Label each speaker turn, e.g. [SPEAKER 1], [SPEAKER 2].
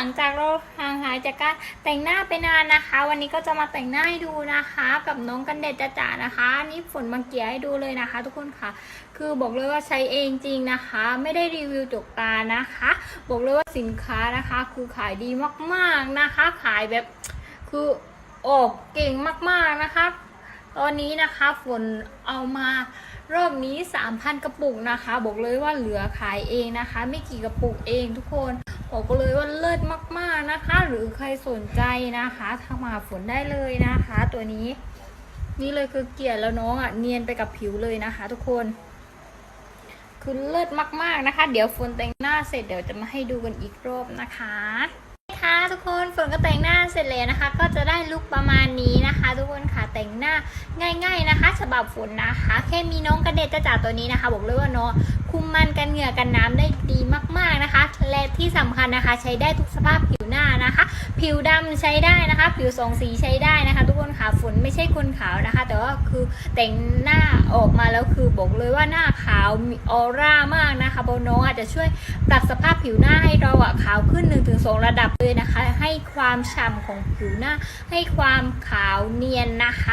[SPEAKER 1] ลังจากเราห่างหายจากการแต่งหน้าไปนานนะคะ วันนี้ก็จะมาแต่งหน้าให้ดูนะคะ กับน้องกันเด็ดจ๋านะคะนนี่ฝนบางเกียให้ดูเลยนะคะ ทุกคนค่ะ คือบอกเลยว่าใช้เองจริงนะคะ ไม่ได้รีวิวจกตานะคะ บอกเลยว่าสินค้านะคะ คือขายดีมากๆนะคะ ขายแบบคือออกเก่งมากๆนะคะตอนนี้นะคะฝนเอามารอบนี้ 3,000 กระปุกนะคะ บอกเลยว่าเหลือขายเองนะคะ ไม่กี่กระปุกเองทุกคน บอกเลยว่าเลิศมากๆนะคะ หรือใครสนใจนะคะทักมาฝนได้เลยนะคะ ตัวนี้ นี่เลยคือเกลี่ยแล้วน้องอะเนียนไปกับผิวเลยนะคะ ทุกคนคือเลิศมากๆนะคะ เดี๋ยวฝนแต่งหน้าเสร็จเดี๋ยวจะมาให้ดูกันอีกรอบนะคะค่ะทุกคนฝนก็แต่งหน้าเสร็จแล้วนะคะ ก็จะได้ลุคประมาณนี้นะคะ ทุกคนค่ะแต่งหน้าง่าย ๆนะคะ ฉบับฝนนะคะ แค่มีน้องกระเด็ดจะจ่าตัวนี้นะคะ บอกเลยว่าน้องคุมมันกันเหงื่อกันน้ำได้ดีมากๆนะ ที่สำคัญนะคะ ใช้ได้ทุกสภาพผิวหน้านะคะ ผิวดำใช้ได้นะคะ ผิวสองสีใช้ได้นะคะ ทุกคนค่ะฝนไม่ใช่คนขาวนะคะ แต่ว่าคือแต่งหน้าออกมาแล้วคือบอกเลยว่าหน้าขาวมีออร่ามากนะคะเพราะน้องอาจจะช่วยปรับสภาพผิวหน้าให้เราอะขาวขึ้น 1-2 ระดับเลยนะคะ ให้ความฉ่ำของผิวหน้า ให้ความขาวเนียนนะคะ